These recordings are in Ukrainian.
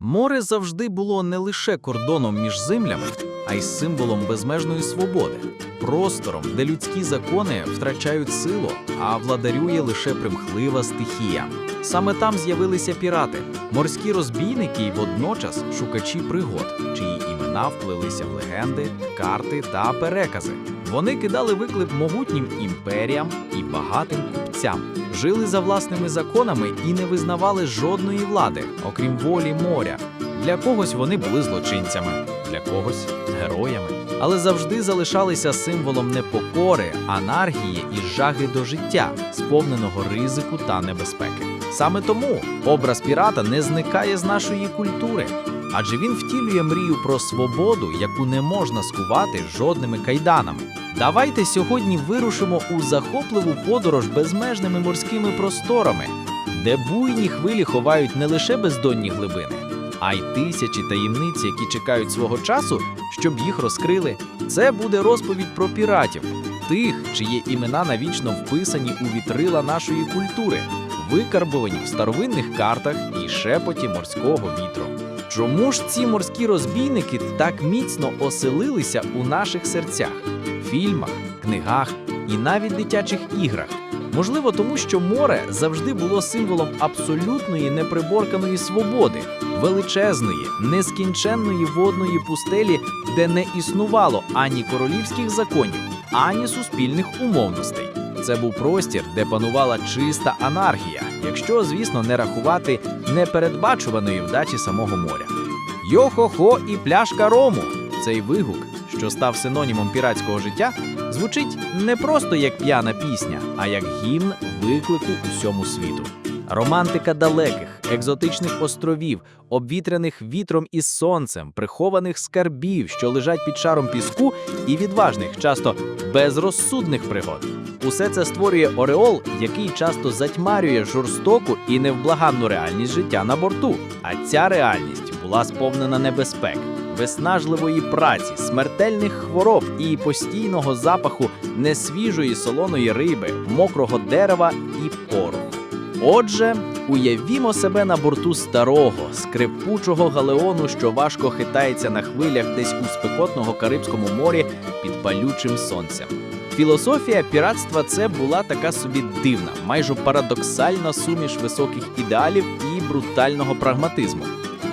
Море завжди було не лише кордоном між землями, а й символом безмежної свободи, простором, де людські закони втрачають силу, а владарює лише примхлива стихія. Саме там з'явилися пірати, морські розбійники і водночас шукачі пригод, чиї імена вплилися в легенди, карти та перекази. Вони кидали виклик могутнім імперіям і багатим купцям, жили за власними законами і не визнавали жодної влади, окрім волі моря. Для когось вони були злочинцями, для когось героями, але завжди залишалися символом непокори, анархії і жаги до життя, сповненого ризику та небезпеки. Саме тому образ пірата не зникає з нашої культури, адже він втілює мрію про свободу, яку не можна скувати жодними кайданами. Давайте сьогодні вирушимо у захопливу подорож безмежними морськими просторами, де буйні хвилі ховають не лише бездонні глибини, а й тисячі таємниць, які чекають свого часу, щоб їх розкрили. Це буде розповідь про піратів, тих, чиї імена навічно вписані у вітрила нашої культури, викарбовані в старовинних картах і шепоті морського вітру. Чому ж ці морські розбійники так міцно оселилися у наших серцях, фільмах, книгах і навіть дитячих іграх? Можливо, тому що море завжди було символом абсолютної неприборканої свободи, величезної, нескінченної водної пустелі, де не існувало ані королівських законів, ані суспільних умовностей. Це був простір, де панувала чиста анархія, якщо, звісно, не рахувати непередбачуваної вдачі самого моря. Йо-хо-хо і пляшка рому. Цей вигук, що став синонімом піратського життя, звучить не просто як п'яна пісня, а як гімн виклику усьому світу. Романтика далеких, екзотичних островів, обвітряних вітром і сонцем, прихованих скарбів, що лежать під шаром піску, і відважних, часто безрозсудних пригод. Усе це створює ореол, який часто затьмарює жорстоку і невблаганну реальність життя на борту. А ця реальність була сповнена небезпек, виснажливої праці, смертельних хвороб і постійного запаху несвіжої солоної риби, мокрого дерева і пороху. Отже, уявімо себе на борту старого, скрипучого галеону, що важко хитається на хвилях десь у спекотного Карибському морі під палючим сонцем. Філософія піратства це була така собі дивна, майже парадоксальна суміш високих ідеалів і брутального прагматизму.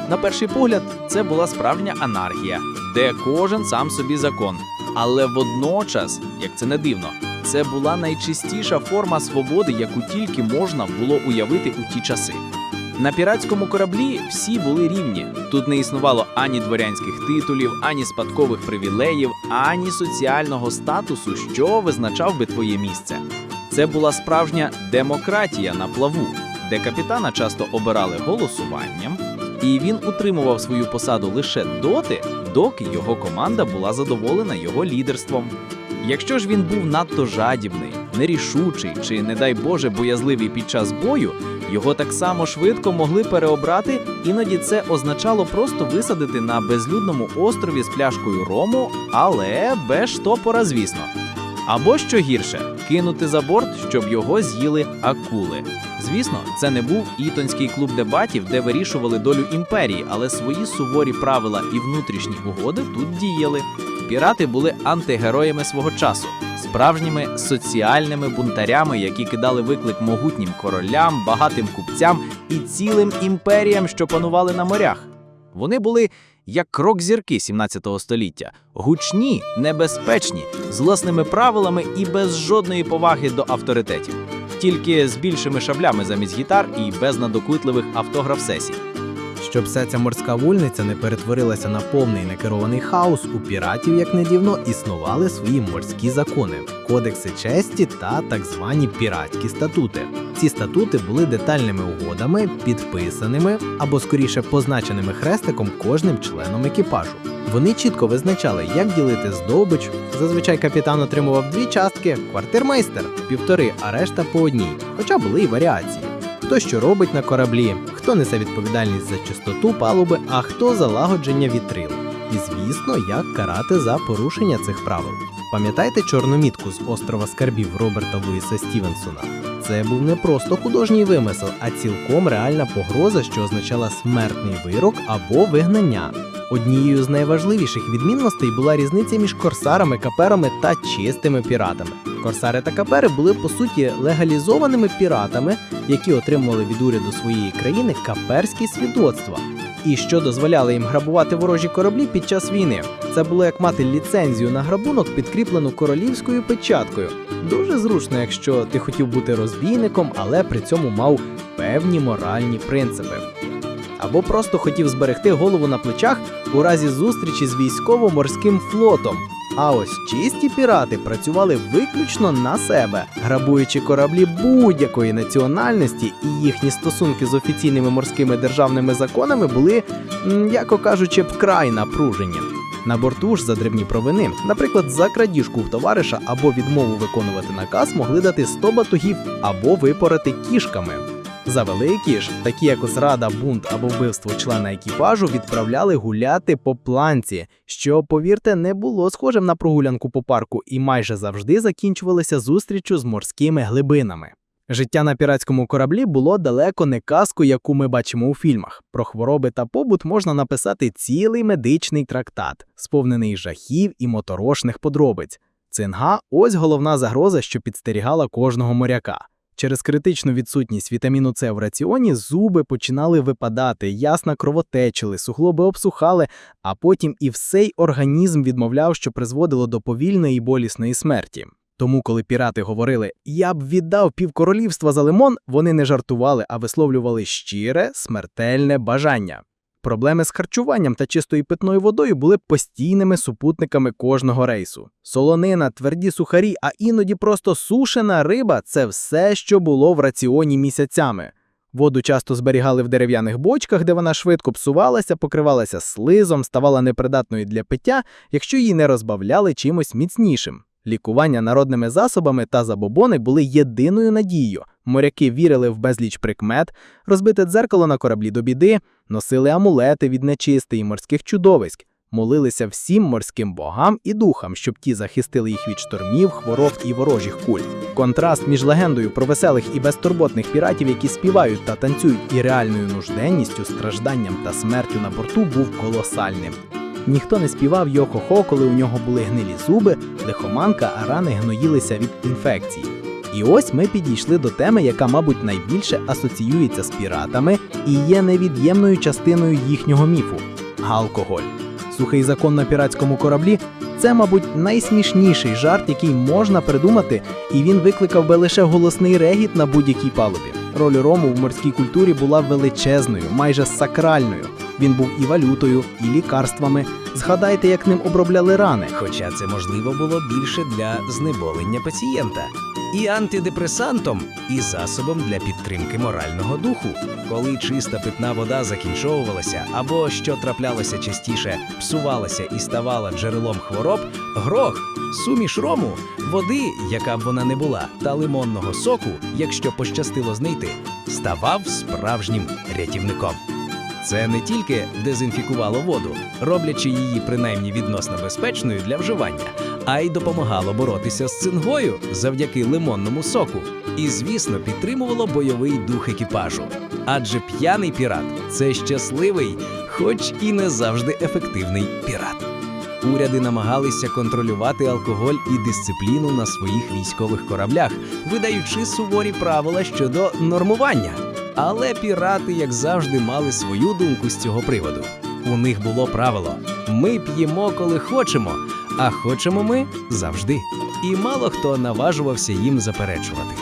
На перший погляд, це була справжня анархія, де кожен сам собі закон. Але водночас, як це не дивно, це була найчистіша форма свободи, яку тільки можна було уявити у ті часи. На піратському кораблі всі були рівні. Тут не існувало ані дворянських титулів, ані спадкових привілеїв, ані соціального статусу, що визначав би твоє місце. Це була справжня демократія на плаву, де капітана часто обирали голосуванням, і він утримував свою посаду лише доти, доки його команда була задоволена його лідерством. Якщо ж він був надто жадібний, нерішучий чи, не дай Боже, боязливий під час бою, його так само швидко могли переобрати, іноді це означало просто висадити на безлюдному острові з пляшкою рому, але без штопора, звісно. Або що гірше, кинути за борт, щоб його з'їли акули. Звісно, це не був ітонський клуб дебатів, де вирішували долю імперії, але свої суворі правила і внутрішні угоди тут діяли. Пірати були антигероями свого часу, справжніми соціальними бунтарями, які кидали виклик могутнім королям, багатим купцям і цілим імперіям, що панували на морях. Вони були як крок-зірки 17 століття, гучні, небезпечні, з власними правилами і без жодної поваги до авторитетів, тільки з більшими шаблями замість гітар і без надокутливих автограф-сесій. Щоб вся ця морська вольниця не перетворилася на повний некерований хаос, у піратів, як не дивно, існували свої морські закони, кодекси честі та так звані піратські статути. Ці статути були детальними угодами, підписаними або скоріше позначеними хрестиком кожним членом екіпажу. Вони чітко визначали, як ділити здобич. Зазвичай капітан отримував дві частки, квартирмейстер півтори, а решта по одній, хоча були й варіації. Хто що робить на кораблі, хто несе відповідальність за чистоту палуби, а хто за лагодження вітрил. І звісно, як карати за порушення цих правил. Пам'ятаєте чорну мітку з острова скарбів Роберта Луїса Стівенсона? це був не просто художній вимисел, а цілком реальна погроза, що означала смертний вирок або вигнання. Однією з найважливіших відмінностей була різниця між корсарами, каперами та чистими піратами. Корсари та капери були по суті легалізованими піратами, які отримували від уряду своєї країни каперські свідоцтва, і що дозволяло їм грабувати ворожі кораблі під час війни. Це було як мати ліцензію на грабунок, підкріплену королівською печаткою. Дуже зручно, якщо ти хотів бути розбійником, але при цьому мав певні моральні принципи. Або просто хотів зберегти голову на плечах у разі зустрічі з військово-морським флотом. А ось чисті пірати працювали виключно на себе, грабуючи кораблі будь-якої національності, і їхні стосунки з офіційними морськими державними законами були, яко кажучи, вкрай напружені. На борту ж за дрібні провини, наприклад, за крадіжку в товариша або відмову виконувати наказ могли дати 100 батогів або випорати кішками. За великі ж, такі як зрада, бунт або вбивство члена екіпажу, відправляли гуляти по планці, що, повірте, не було схожим на прогулянку по парку і майже завжди закінчувалося зустрічю з морськими глибинами. Життя на піратському кораблі було далеко не казкою, яку ми бачимо у фільмах. Про хвороби та побут можна написати цілий медичний трактат, сповнений жахів і моторошних подробиць. Цинга ось головна загроза, що підстерігала кожного моряка. Через критичну відсутність вітаміну С в раціоні зуби починали випадати, ясна кровотечили, суглоби обсухали, а потім і всей організм відмовляв, що призводило до повільної і болісної смерті. Тому, коли пірати говорили Я б віддав півкоролівства за лимон, вони не жартували, а висловлювали щире, смертельне бажання. Проблеми з харчуванням та чистою питною водою були постійними супутниками кожного рейсу. Солонина, тверді сухарі, а іноді просто сушена риба це все, що було в раціоні місяцями. Воду часто зберігали в дерев'яних бочках, де вона швидко псувалася, покривалася слизом, ставала непридатною для пиття, якщо її не розбавляли чимось міцнішим. Лікування народними засобами та забобони були єдиною надією. Моряки вірили в безліч прикмет, розбите дзеркало на кораблі до біди, носили амулети від нечисти і морських чудовиськ, молилися всім морським богам і духам, щоб ті захистили їх від штормів, хвороб і ворожих куль. Контраст між легендою про веселих і безтурботних піратів, які співають та танцюють, і реальною нужденністю, стражданням та смертю на борту був колосальним. Ніхто не співав йо-хо-хо, коли у нього були гнилі зуби, лихоманка, а рани гноїлися від інфекцій. І ось ми підійшли до теми, яка, мабуть, найбільше асоціюється з піратами і є невід'ємною частиною їхнього міфу алкоголь. Сухий закон на піратському кораблі це, мабуть, найсмішніший жарт, який можна придумати, і він викликав би лише голосний регіт на будь-якій палубі. Роль рому в морській культурі була величезною, майже сакральною. Він був і валютою, і лікарствами. Згадайте, як ним обробляли рани. Хоча це можливо було більше для знеболення пацієнта, і антидепресантом, і засобом для підтримки морального духу. Коли чиста питна вода закінчовувалася, або що траплялося частіше, псувалася і ставала джерелом хвороб, грох, суміш рому, води, яка б вона не була, та лимонного соку, якщо пощастило знайти, ставав справжнім рятівником. Це не тільки дезінфікувало воду, роблячи її принаймні відносно безпечною для вживання, а й допомагало боротися з цингою завдяки лимонному соку. І, звісно, підтримувало бойовий дух екіпажу. Адже п'яний пірат це щасливий, хоч і не завжди ефективний пірат. Уряди намагалися контролювати алкоголь і дисципліну на своїх військових кораблях, видаючи суворі правила щодо нормування. Але пірати, як завжди, мали свою думку з цього приводу. У них було правило: ми п'ємо, коли хочемо, а хочемо ми завжди. І мало хто наважувався їм заперечувати.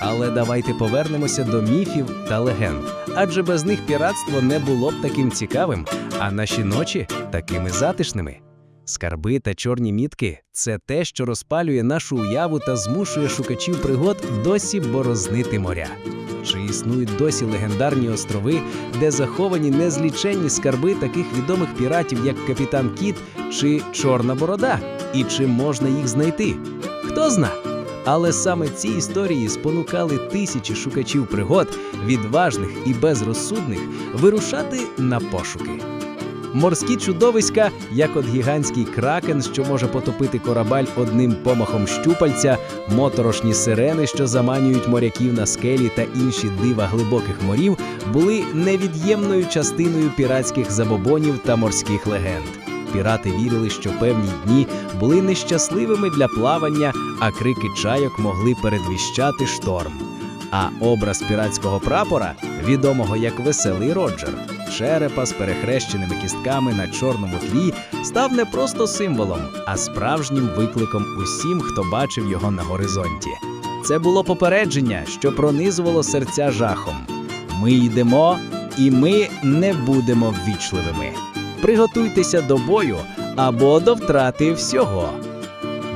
Але давайте повернемося до міфів та легенд, адже без них піратство не було б таким цікавим, а наші ночі такими затишними. Скарби та чорні мітки це те, що розпалює нашу уяву та змушує шукачів пригод досі борознити моря. Чи існують досі легендарні острови, де заховані незліченні скарби таких відомих піратів, як Капітан Кіт чи Чорна Борода? І чи можна їх знайти? Хто зна? Але саме ці історії спонукали тисячі шукачів пригод, відважних і безрозсудних, вирушати на пошуки. Морські чудовиська, як от гігантський кракен, що може потопити корабель одним помахом щупальця, моторошні сирени, що заманюють моряків на скелі та інші дива глибоких морів, були невід'ємною частиною піратських забобонів та морських легенд. Пірати вірили, що певні дні були нещасливими для плавання, а крики чайок могли передвіщати шторм. А образ піратського прапора, відомого як Веселий Роджер, черепа з перехрещеними кістками на чорному тлі, став не просто символом, а справжнім викликом усім, хто бачив його на горизонті. Це було попередження, що пронизувало серця жахом. Ми йдемо, і ми не будемо ввічливими. Приготуйтеся до бою або до втрати всього.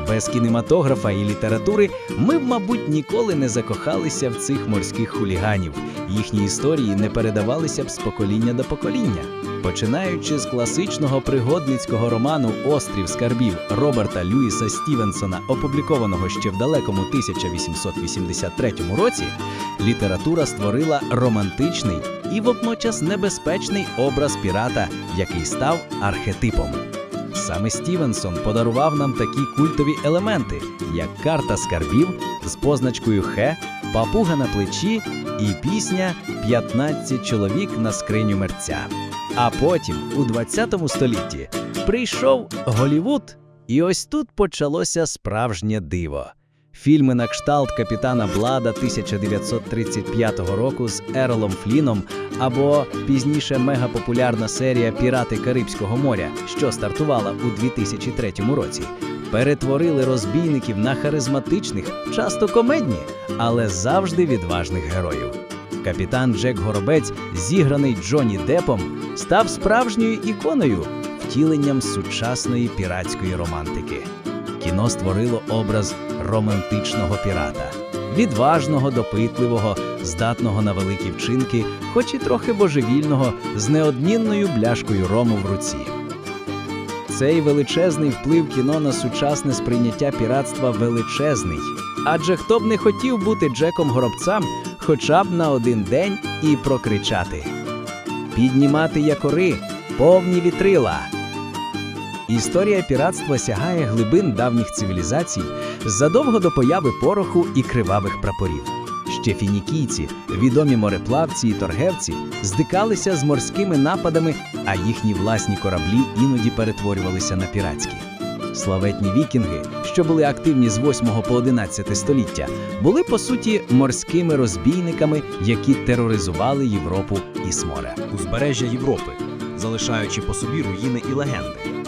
Без кінематографа і літератури ми б, мабуть, ніколи не закохалися в цих морських хуліганів. Їхні історії не передавалися б з покоління до покоління. Починаючи з класичного пригодницького роману Острів скарбів Роберта Люїса Стівенсона, опублікованого ще в далекому 1883 році, література створила романтичний і водночас небезпечний образ пірата, який став архетипом. Саме Стівенсон подарував нам такі культові елементи, як карта скарбів з позначкою Хе, папуга на плечі і пісня «15 чоловік на скриню мерця. А потім, у 20 столітті, прийшов Голівуд, і ось тут почалося справжнє диво. Фільми на кшталт капітана Блада 1935 року з Ерлом Фліном або пізніше мегапопулярна серія Пірати Карибського моря, що стартувала у 2003 році, перетворили розбійників на харизматичних, часто комедні, але завжди відважних героїв. Капітан Джек Горобець, зіграний Джонні Депом, став справжньою іконою, втіленням сучасної піратської романтики. Кіно створило образ романтичного пірата, відважного, допитливого, здатного на великі вчинки, хоч і трохи божевільного, з неодмінною бляшкою рому в руці. Цей величезний вплив кіно на сучасне сприйняття піратства величезний. Адже хто б не хотів бути Джеком Горобцем хоча б на один день і прокричати: Піднімати якори, повні вітрила. Історія піратства сягає глибин давніх цивілізацій задовго до появи пороху і кривавих прапорів. Ще фінікійці, відомі мореплавці і торгевці, здикалися з морськими нападами, а їхні власні кораблі іноді перетворювалися на піратські. Славетні вікінги, що були активні з 8 по 11 століття, були по суті морськими розбійниками, які тероризували Європу із моря. узбережжя Європи, залишаючи по собі руїни і легенди.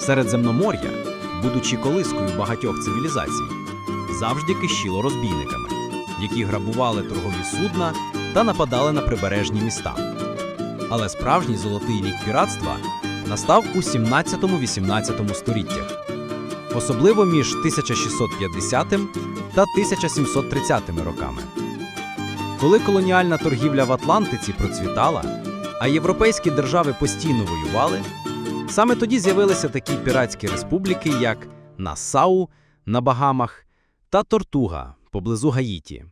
Середземномор'я, будучи колискою багатьох цивілізацій, завжди кишіло розбійниками, які грабували торгові судна та нападали на прибережні міста. Але справжній золотий вік піратства настав у 17-18 століттях, особливо між 1650 та 1730 роками. Коли колоніальна торгівля в Атлантиці процвітала, а європейські держави постійно воювали, саме тоді з'явилися такі піратські республіки, як Нассау на Багамах та Тортуга поблизу Гаїті,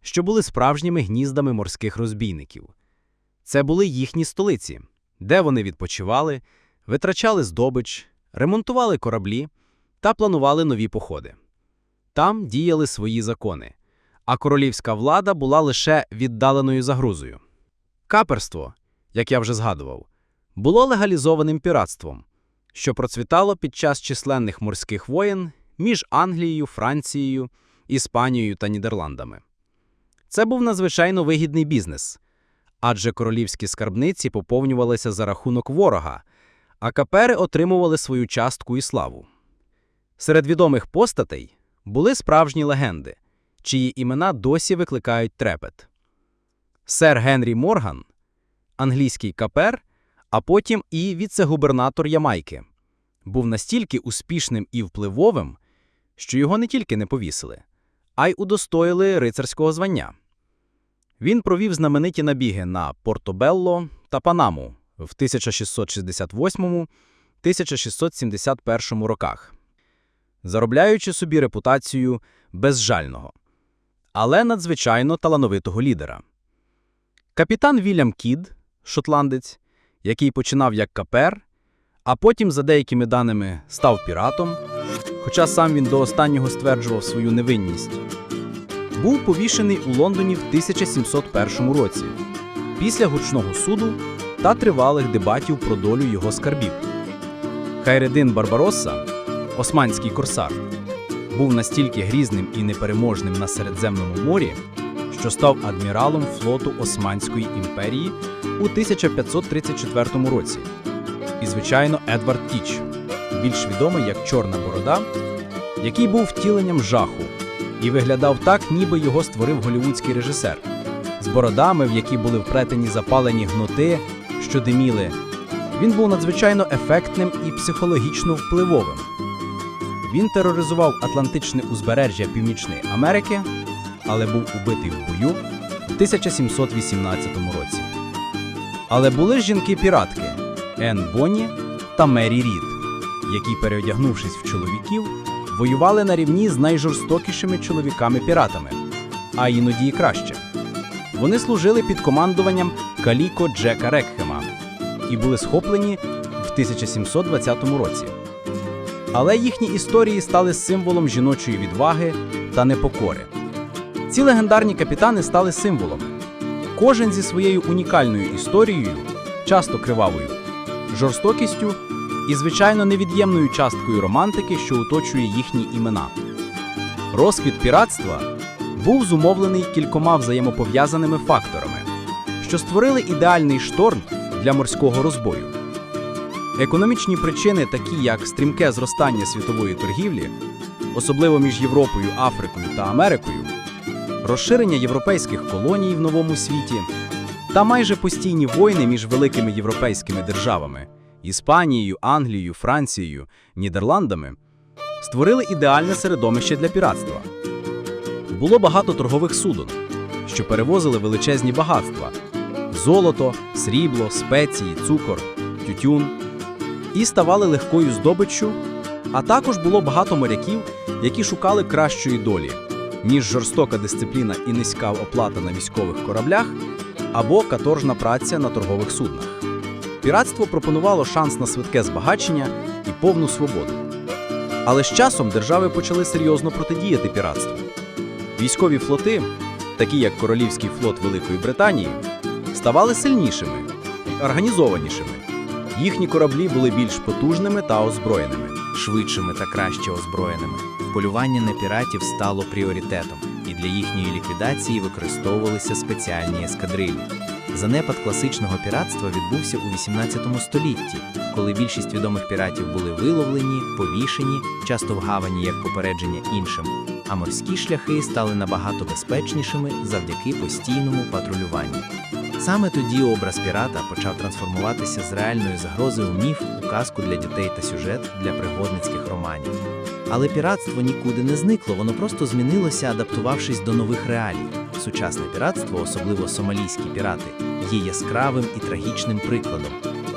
що були справжніми гніздами морських розбійників. Це були їхні столиці, де вони відпочивали, витрачали здобич, ремонтували кораблі та планували нові походи. Там діяли свої закони, а королівська влада була лише віддаленою загрозою. Каперство, як я вже згадував, було легалізованим піратством, що процвітало під час численних морських воєн між Англією, Францією, Іспанією та Нідерландами. Це був надзвичайно вигідний бізнес, адже королівські скарбниці поповнювалися за рахунок ворога, а капери отримували свою частку і славу. Серед відомих постатей були справжні легенди, чиї імена досі викликають трепет. Сер Генрі Морган, англійський капер, а потім і віце-губернатор Ямайки, був настільки успішним і впливовим, що його не тільки не повісили, а й удостоїли рицарського звання. Він провів знамениті набіги на Портобелло та Панаму в 1668-1671 роках, заробляючи собі репутацію безжального, але надзвичайно талановитого лідера. Капітан Вільям Кід, шотландець, який починав як капер, а потім, за деякими даними, став піратом, хоча сам він до останнього стверджував свою невинність, був повішений у Лондоні в 1701 році після гучного суду та тривалих дебатів про долю його скарбів. Хайредин Барбаросса, османський корсар, був настільки грізним і непереможним на Середземному морі, що став адміралом флоту Османської імперії у 1534 році. І, звичайно, Едвард Тіч, більш відомий як Чорна Борода, який був втіленням жаху і виглядав так, ніби його створив голівудський режисер, з бородами, в які були вплетені запалені гноти, що диміли. Він був надзвичайно ефектним і психологічно впливовим. Він тероризував Атлантичне узбережжя Північної Америки, але був убитий в бою в 1718 році. Але були жінки-піратки Ен Бонні та Мері Рід, які, переодягнувшись в чоловіків, воювали на рівні з найжорстокішими чоловіками-піратами, а іноді і краще. Вони служили під командуванням Каліко Джека Рекхема і були схоплені в 1720 році. Але їхні історії стали символом жіночої відваги та непокори. Ці легендарні капітани стали символами. Кожен зі своєю унікальною історією, часто кривавою, жорстокістю і, звичайно, невід'ємною часткою романтики, що оточує їхні імена. Розквіт піратства був зумовлений кількома взаємопов'язаними факторами, що створили ідеальний шторм для морського розбою. Економічні причини, такі як стрімке зростання світової торгівлі, особливо між Європою, Африкою та Америкою, розширення європейських колоній в новому світі та майже постійні війни між великими європейськими державами Іспанією, Англією, Францією, Нідерландами створили ідеальне середовище для піратства. Було багато торгових суден, що перевозили величезні багатства: золото, срібло, спеції, цукор, тютюн і ставали легкою здобиччю, а також було багато моряків, які шукали кращої долі, ніж жорстока дисципліна і низька оплата на військових кораблях або каторжна праця на торгових суднах. Піратство пропонувало шанс на швидке збагачення і повну свободу. Але з часом держави почали серйозно протидіяти піратству. Військові флоти, такі як Королівський флот Великої Британії, ставали сильнішими організованішими. Їхні кораблі були більш потужними та озброєними. швидшими та краще озброєними. Полювання на піратів стало пріоритетом, і для їхньої ліквідації використовувалися спеціальні ескадрилі. Занепад класичного піратства відбувся у 18 столітті, коли більшість відомих піратів були виловлені, повішені, часто вгавані як попередження іншим, а морські шляхи стали набагато безпечнішими завдяки постійному патрулюванню. Саме тоді образ пірата почав трансформуватися з реальної загрози у міф, у казку для дітей та сюжет для пригодницьких романів. Але піратство нікуди не зникло, воно просто змінилося, адаптувавшись до нових реалій. Сучасне піратство, особливо сомалійські пірати, є яскравим і трагічним прикладом.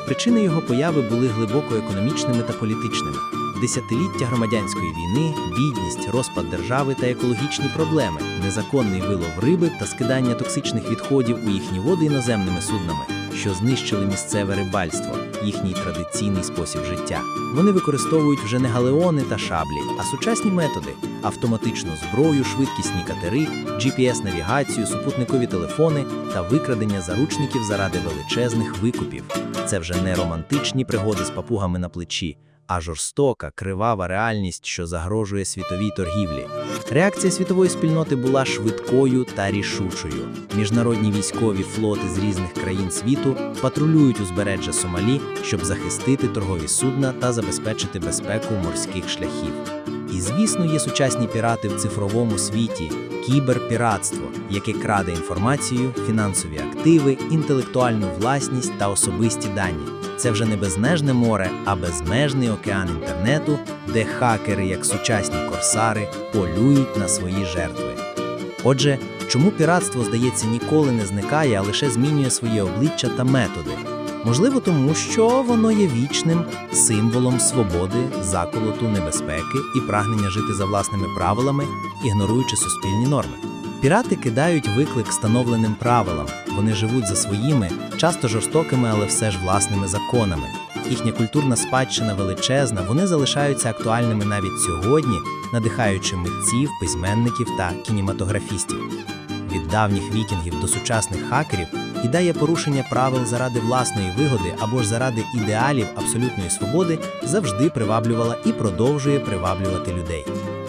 Причини його появи були глибоко економічними та політичними. Десятиліття громадянської війни, бідність, розпад держави та екологічні проблеми, незаконний вилов риби та скидання токсичних відходів у їхні води іноземними суднами, що знищили місцеве рибальство, їхній традиційний спосіб життя. Вони використовують вже не галеони та шаблі, а сучасні методи: автоматичну зброю, швидкісні катери, GPS-навігацію, супутникові телефони та викрадення заручників заради величезних викупів. Це вже не романтичні пригоди з папугами на плечі, а жорстока, кривава реальність, що загрожує світовій торгівлі. Реакція світової спільноти була швидкою та рішучою. Міжнародні військові флоти з різних країн світу патрулюють узбережжя Сомалі, щоб захистити торгові судна та забезпечити безпеку морських шляхів. І, звісно, є сучасні пірати в цифровому світі, кіберпіратство, яке краде інформацію, фінансові активи, інтелектуальну власність та особисті дані. Це вже не безмежне море, а безмежний океан інтернету, де хакери, як сучасні корсари, полюють на свої жертви. Отже, чому піратство, здається, ніколи не зникає, а лише змінює своє обличчя та методи? Можливо, тому що воно є вічним символом свободи, заколоту, небезпеки і прагнення жити за власними правилами, ігноруючи суспільні норми. Пірати кидають виклик встановленим правилам. Вони живуть за своїми, часто жорстокими, але все ж власними законами. Їхня культурна спадщина величезна, вони залишаються актуальними навіть сьогодні, надихаючи митців, письменників та кінематографістів. Від давніх вікінгів до сучасних хакерів ідея порушення правил заради власної вигоди або ж заради ідеалів абсолютної свободи завжди приваблювала і продовжує приваблювати людей.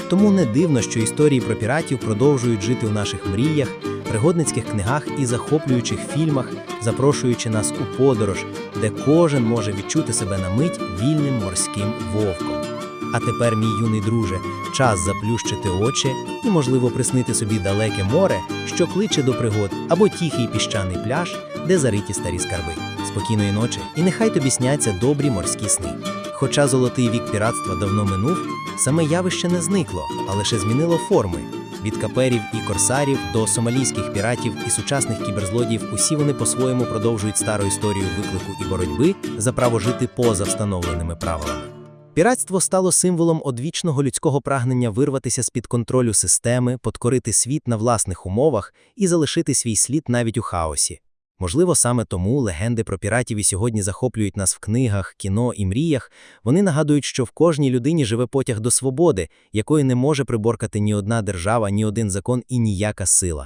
Тому не дивно, що історії про піратів продовжують жити у наших мріях, пригодницьких книгах і захоплюючих фільмах, запрошуючи нас у подорож, де кожен може відчути себе на мить вільним морським вовком. А тепер, мій юний друже, час заплющити очі і, можливо, приснити собі далеке море, що кличе до пригод, або тихий піщаний пляж, де зариті старі скарби. Спокійної ночі, і нехай тобі сняться добрі морські сни. Хоча золотий вік піратства давно минув, саме явище не зникло, а лише змінило форми. Від каперів і корсарів до сомалійських піратів і сучасних кіберзлодіїв усі вони по-своєму продовжують стару історію виклику і боротьби за право жити поза встановленими правилами. Піратство стало символом одвічного людського прагнення вирватися з-під контролю системи, подкорити світ на власних умовах і залишити свій слід навіть у хаосі. Можливо, саме тому легенди про піратів і сьогодні захоплюють нас в книгах, кіно і мріях. Вони нагадують, що в кожній людині живе потяг до свободи, якої не може приборкати ні одна держава, ні один закон і ніяка сила.